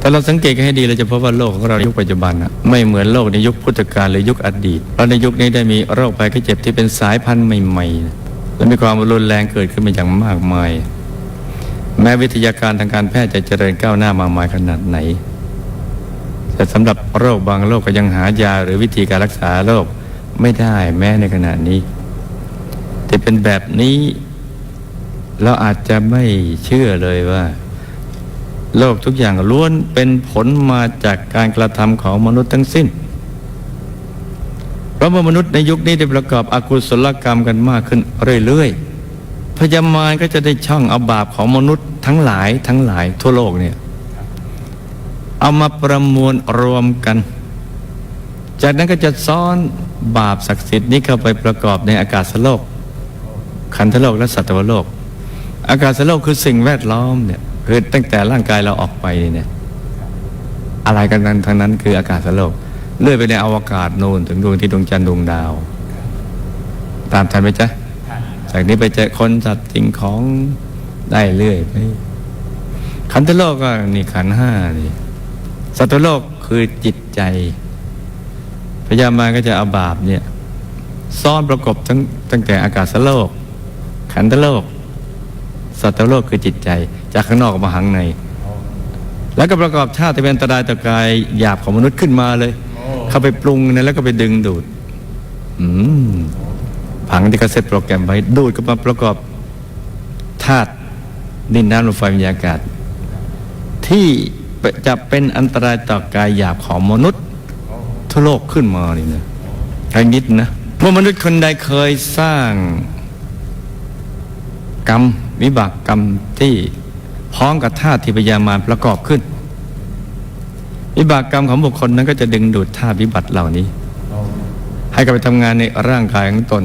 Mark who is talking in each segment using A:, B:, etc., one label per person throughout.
A: แต่เราสังเกตกันให้ดีเราจะพบว่าโลกของเราในยุคปัจจุบันนะไม่เหมือนโลกในยุคพุทธกาลหรือยุคอดีตเพราะในยุคนี้ได้มีโรคภัยไข้เจ็บที่เป็นสายพันธุ์ใหม่ๆ และมีความรุนแรงเกิดขึ้นมาอย่างมากมาย แม้วิทยาการทางการแพทย์จะเจริญก้าวหน้ามากมายขนาดไหน แต่สำหรับโรคบางโรคก็ยังหายาหรือวิธีการรักษาโรคไม่ได้แม้ในขณะนี้แต่เป็นแบบนี้เราอาจจะไม่เชื่อเลยว่า โลกทุกอย่างล้วนเป็นผลมาจากการกระทำของมนุษย์ทั้งสิ้น เพราะว่ามนุษย์ในยุคนี้ได้ประกอบอกุศลกรรมกันมากขึ้นเรื่อยๆ พยามารก็จะได้ช่องเอาบาปของมนุษย์ทั้งหลายทั้งหลายทั่วโลกเนี่ยเอามาประมวลรวมกัน จากนั้นก็จะซ้อนบาปศักดิ์สิทธิ์นี้เข้าไปประกอบในอากาศโลก ขันธโลกและสัตวโลก อากาศโลกคือสิ่งแวดล้อมเนี่ย คือตั้งแต่ร่างกายเราออกไปเนี่ยอะไรกันนั้นทั้งนั้นคืออากาศโลกเลื่อยไปในอวกาศนูนถึงดวงที่ดวงจันทร์ดวงดาว ตามทันไหมจ๊ะจากนี้ไปเจอคนสัตว์สิ่งของได้เรื่อยไปขันธโลกก็นี่ขันธ์ห้านี่สัตวโลกคือจิตใจพยามารก็จะเอาบาปเนี่ยซ่อนประกบทั้งตั้งแต่อากาศโลก ขันธโลก สัตวโลกคือจิตใจ จากข้างนอกมาข้างใน แล้วก็ประกอบชาติที่เป็นอันตรายต่อกายหยาบของมนุษย์ขึ้นมาเลย เข้าไปปรุงนะแล้วก็ไปดึงดูดอืมผังที่เขาเซตโปรแกรมไว้ดูดก็มาประกอบธาตุดินน้ำลมไฟวิญญาณอากาศ ที่จะเป็นอันตรายต่อกายหยาบของมนุษย์ทั่วโลกขึ้นมานี่นะใครนิดนะเมื่อมนุษย์คนใดเคยสร้างกรรม วิบากกรรมที่ พร้อมกับธาตุที่พยามารประกอบขึ้น วิบากกรรมของบุคคลนั้นก็จะดึงดูดธาตุวิบัติเหล่านี้ ให้กลับไปทำงานในร่างกายของตน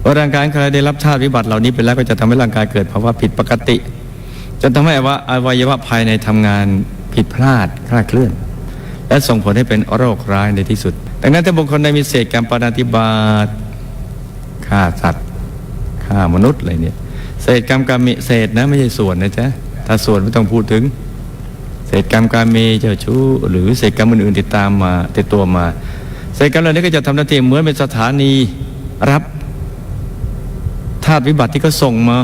A: เมื่อร่างกายใครได้รับธาตุวิบัติเหล่านี้ไปแล้วก็จะทำให้ร่างกายเกิดภาวะผิดปกติจนทำให้อวัยอวัยวะภายในทำงานผิดพลาดคลาดเคลื่อน และส่งผลให้เป็นโรคร้ายในที่สุด ดังนั้นถ้าบุคคลใดมีเศษกรรมปาณาติบาตฆ่าสัตว์ฆ่ามนุษย์อะไรเนี่ย เศษกรรมกรรมเศษนะไม่ใช่ส่วนนะจ๊ะถ้าส่วนไม่ต้องพูดถึง เศษกรรมการเมเจ้าชู้ หรือเศษกรรมอื่นๆติดตามมาติดตัวมา เศษกรรมเหล่านี้ก็จะทำหน้าที่เหมือนเป็นสถานีรับธาตุวิบัติที่เขาส่งมา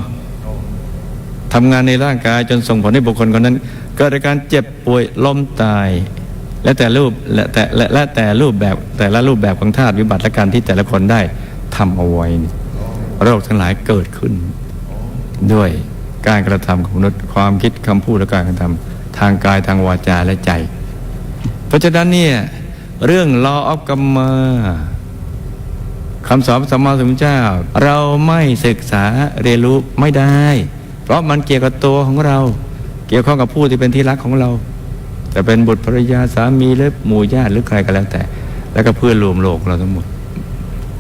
A: ทำงานในร่างกายจนส่งผลให้บุคคลคนนั้นเกิดอาการเจ็บป่วยล้มตาย และแต่รูปและแต่และแต่รูปแบบแต่ละรูปแบบของธาตุวิบัติและการที่แต่ละคนได้ทำเอาไว้โรคทั้งหลายเกิดขึ้น ด้วยการกระทำของมนุษย์ความคิดคำพูดและการกระทำทางกายทางวาจาและใจ เพราะฉะนั้นเนี่ยเรื่อง law of กรรมาคำสอนพระสัมมาสัมพุทธเจ้า เราไม่ศึกษาเรียนรู้ไม่ได้ เพราะมันเกี่ยวกับตัวของเรา เกี่ยวข้องกับผู้ที่เป็นที่รักของเราจะเป็นบุตรภรรยาสามีหรือหมู่ญาติหรือใครก็แล้วแต่ แล้วก็เพื่อนรวมโลกเราทั้งหมด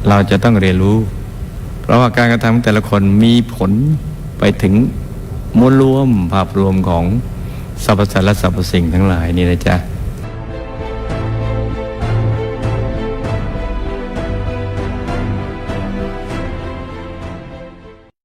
A: เราจะต้องเรียนรู้ เพราะว่าการกระทำแต่ละคนมีผล ไปถึงมวลรวมภาพรวมของสรรพสัตว์และสรรพสิ่งทั้งหลายนี่นะจ๊ะ